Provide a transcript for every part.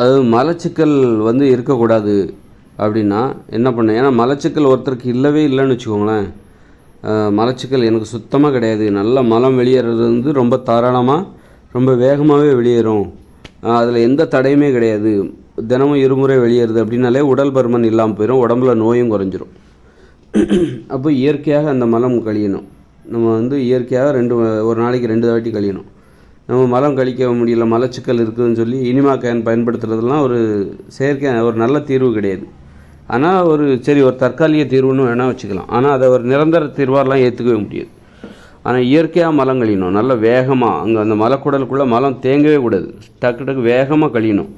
அது மலச்சிக்கல் வந்து இருக்கக்கூடாது அப்படின்னா என்ன பண்ண ஏன்னா மலச்சிக்கல் ஒருத்தருக்கு இல்லவே இல்லைன்னு வச்சுக்கோங்களேன். மலச்சிக்கல் எனக்கு சுத்தமாக கிடையாது. நல்ல மலம் வெளியேறது வந்து ரொம்ப தாராளமாக ரொம்ப வேகமாகவே வெளியேறும். அதில் எந்த தடையுமே கிடையாது. தினமும் இருமுறை வெளியேறுது அப்படின்னாலே உடல் பருமன் இல்லாமல் போயிடும் உடம்புல நோயும் குறைஞ்சிரும். அப்போ இயற்கையாக அந்த மலம் கழியணும். நம்ம வந்து இயற்கையாக ரெண்டு ஒரு நாளைக்கு ரெண்டு வாட்டி கழியணும். நம்ம மலம் கழிக்க முடியல மலச்சிக்கல் இருக்குதுன்னு சொல்லி இனிமா கேன் பயன்படுத்துகிறதுலாம் ஒரு செயற்கை ஒரு நல்ல தீர்வு கிடையாது. ஆனால் ஒரு சரி ஒரு தற்காலிக தீர்வுன்னு வேணால் வச்சுக்கலாம். ஆனால் அதை ஒரு நிரந்தர தீர்வாரெலாம் ஏற்றுக்கவே முடியாது. ஆனால் இயற்கையாக மலம் கழியணும். நல்ல வேகமாக அங்கே அந்த மலக்குடலுக்குள்ளே மலம் தேங்கவே கூடாது. டக்கு டக்கு வேகமாக கழியணும்.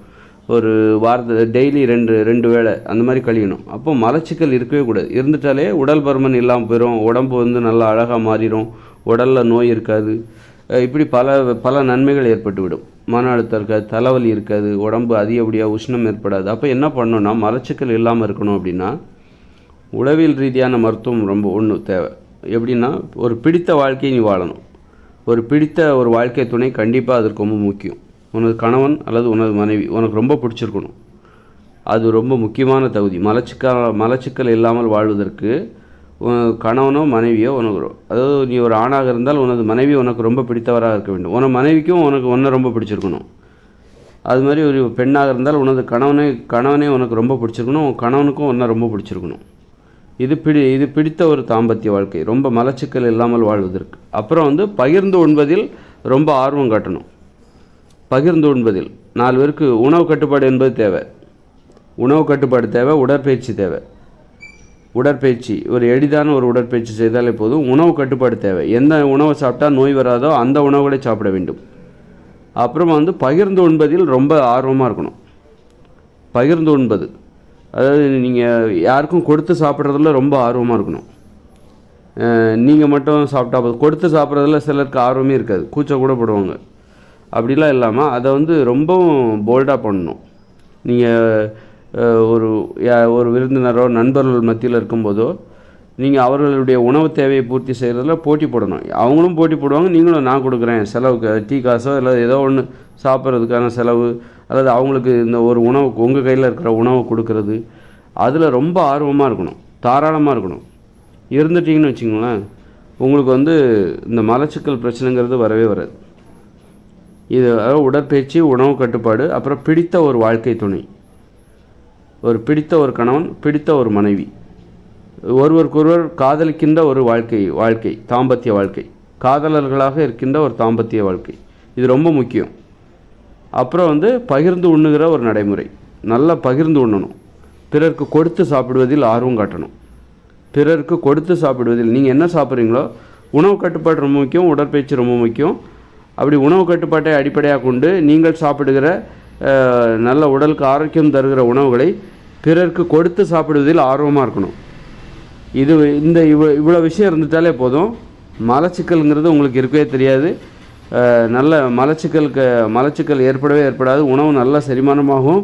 ஒரு வாரத்தை டெய்லி ரெண்டு ரெண்டு வேளை அந்த மாதிரி கழியணும். அப்போ மலச்சிக்கல் இருக்கவே கூடாது. இருந்துட்டாலே உடல் பருமன் இல்லாமல் போயிடும் உடம்பு வந்து நல்லா அழகாக மாறிடும் உடலில் நோய் இருக்காது. இப்படி பல பல நன்மைகள் ஏற்பட்டுவிடும். மன அழுத்தம் இருக்காது தலைவலி இருக்காது உடம்பு அதிகப்படியாக உஷ்ணம் ஏற்படாது. அப்போ என்ன பண்ணணும்னா மலச்சிக்கல் இல்லாமல் இருக்கணும் அப்படின்னா உளவியல் ரீதியான மருத்துவம் ரொம்ப ஒன்று தேவை. எப்படின்னா ஒரு பிடித்த வாழ்க்கையை நீ வாழணும். ஒரு பிடித்த ஒரு வாழ்க்கை துணை கண்டிப்பாக அதற்கு ரொம்ப முக்கியம். உனது கணவன் அல்லது உனது மனைவி உனக்கு ரொம்ப பிடிச்சிருக்கணும். அது ரொம்ப முக்கியமான தகுதி. மலச்சிக்கல் மலச்சிக்கல் இல்லாமல் வாழ்வதற்கு கணவனோ மனைவியோ உனக்கு அதாவது நீ ஒரு ஆணாக இருந்தால் உனது மனைவி உனக்கு ரொம்ப பிடித்தவராக இருக்க வேண்டும். உன மனைவிக்கும் உனக்கு ஒன்றை ரொம்ப பிடிச்சிருக்கணும். அது மாதிரி ஒரு பெண்ணாக இருந்தால் உனது கணவனை கணவனே உனக்கு ரொம்ப பிடிச்சிருக்கணும். உன் கணவனுக்கும் ஒன்றை ரொம்ப பிடிச்சிருக்கணும். இது பிடி இது பிடித்த ஒரு தாம்பத்திய வாழ்க்கை. ரொம்ப மலச்சிக்கல் இல்லாமல் வாழ்வதற்கு. அப்புறம் வந்து பகிர்ந்து உண்பதில் ரொம்ப ஆர்வம் காட்டணும். பகிர்ந்து உண்பதில். நாலு பேருக்கு உணவு கட்டுப்பாடு என்பது தேவை. உணவு கட்டுப்பாடு தேவை உடற்பயிற்சி தேவை. உடற்பயிற்சி. ஒரு எளிதான ஒரு உடற்பயிற்சி செய்தாலே போதும். உணவு கட்டுப்பாடு தேவை. எந்த உணவை சாப்பிட்டா நோய் வராதோ அந்த உணவுகளை சாப்பிட வேண்டும். அப்புறமா வந்து பகிர்ந்து உண்பதில் ரொம்ப ஆர்வமாக இருக்கணும். பகிர்ந்து உண்பது. அதாவது நீங்கள் யாருக்கும் கொடுத்து சாப்பிட்றதுல ரொம்ப ஆர்வமாக இருக்கணும். நீங்கள் மட்டும் சாப்பிட்டா போதும். கொடுத்து சாப்பிட்றதுல சிலருக்கு ஆர்வமே இருக்காது. கூச்சம் கூட போடுவாங்க. அப்படிலாம் இல்லாமல் அதை வந்து ரொம்பவும் போல்டாக பண்ணணும். நீங்கள் ஒரு ஒரு விருந்தினரோ நண்பர்கள் மத்தியில் இருக்கும்போதோ நீங்கள் அவர்களுடைய உணவு தேவையை பூர்த்தி செய்கிறதுல போட்டி போடணும். அவங்களும் போட்டி போடுவாங்க நீங்களும் நான் கொடுக்குறேன் செலவுக்கு டீ காசோ இல்லை ஏதோ ஒன்று சாப்பிட்றதுக்கான செலவு அல்லது அவங்களுக்கு இந்த ஒரு உணவு உங்கள் கையில் இருக்கிற உணவை கொடுக்கறது அதில் ரொம்ப ஆர்வமாக இருக்கணும் தாராளமாக இருக்கணும். இருந்துட்டிங்கன்னு வச்சுங்களேன் உங்களுக்கு வந்து இந்த மலச்சிக்கல் பிரச்சனைங்கிறது வரவே வராது. இது அதாவது உடற்பயிற்சி உணவு கட்டுப்பாடு அப்புறம் பிடித்த ஒரு வாழ்க்கை துணை. ஒரு பிடித்த ஒரு கணவன் பிடித்த ஒரு மனைவி. ஒருவருக்கொருவர் காதலிக்கின்ற ஒரு வாழ்க்கை வாழ்க்கை தாம்பத்திய வாழ்க்கை. காதலர்களாக இருக்கின்ற ஒரு தாம்பத்திய வாழ்க்கை. இது ரொம்ப முக்கியம். அப்புறம் வந்து பகிர்ந்து உண்ணுகிற ஒரு நடைமுறை. நல்லா பகிர்ந்து உண்ணணும். பிறருக்கு கொடுத்து சாப்பிடுவதில் ஆர்வம் காட்டணும். பிறருக்கு கொடுத்து சாப்பிடுவதில் நீங்கள் என்ன சாப்பிட்றீங்களோ உணவு கட்டுப்பாடு ரொம்ப முக்கியம் உடற்பயிற்சி ரொம்ப முக்கியம். அப்படி உணவு கட்டுப்பாட்டை அடிப்படையாக கொண்டு நீங்கள் சாப்பிடுகிற நல்ல உடலுக்கு ஆரோக்கியம் தருகிற உணவுகளை பிறருக்கு கொடுத்து சாப்பிடுவதில் ஆர்வமாக இருக்கணும். இது இந்த இவ் இவ்வளோ விஷயம் இருந்துட்டாலே போதும். மலச்சிக்கல்ங்கிறது உங்களுக்கு இருக்கவே தெரியாது. நல்ல மலச்சிக்கலுக்கு மலச்சிக்கல் ஏற்படவே ஏற்படாது. உணவு நல்ல செரிமானமாகும்.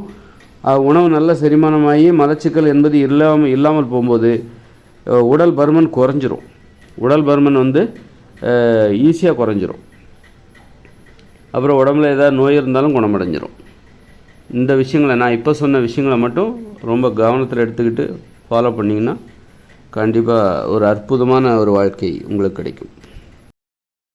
உணவு நல்ல செரிமானமாகி மலச்சிக்கல் என்பது இல்லாமல் இல்லாமல் போகும்போது உடல் பருமன் குறைஞ்சிரும். உடல் பருமன் வந்து ஈஸியாக குறைஞ்சிரும். அப்புறம் உடம்புல ஏதாவது நோய் இருந்தாலும் குணமடைஞ்சிரும். இந்த விஷயங்களை நான் இப்போ சொன்ன விஷயங்களை மட்டும் ரொம்ப கவனத்தில் எடுத்துக்கிட்டு ஃபாலோ பண்ணிங்கன்னா கண்டிப்பாக ஒரு அற்புதமான ஒரு வாழ்க்கை உங்களுக்கு கிடைக்கும்.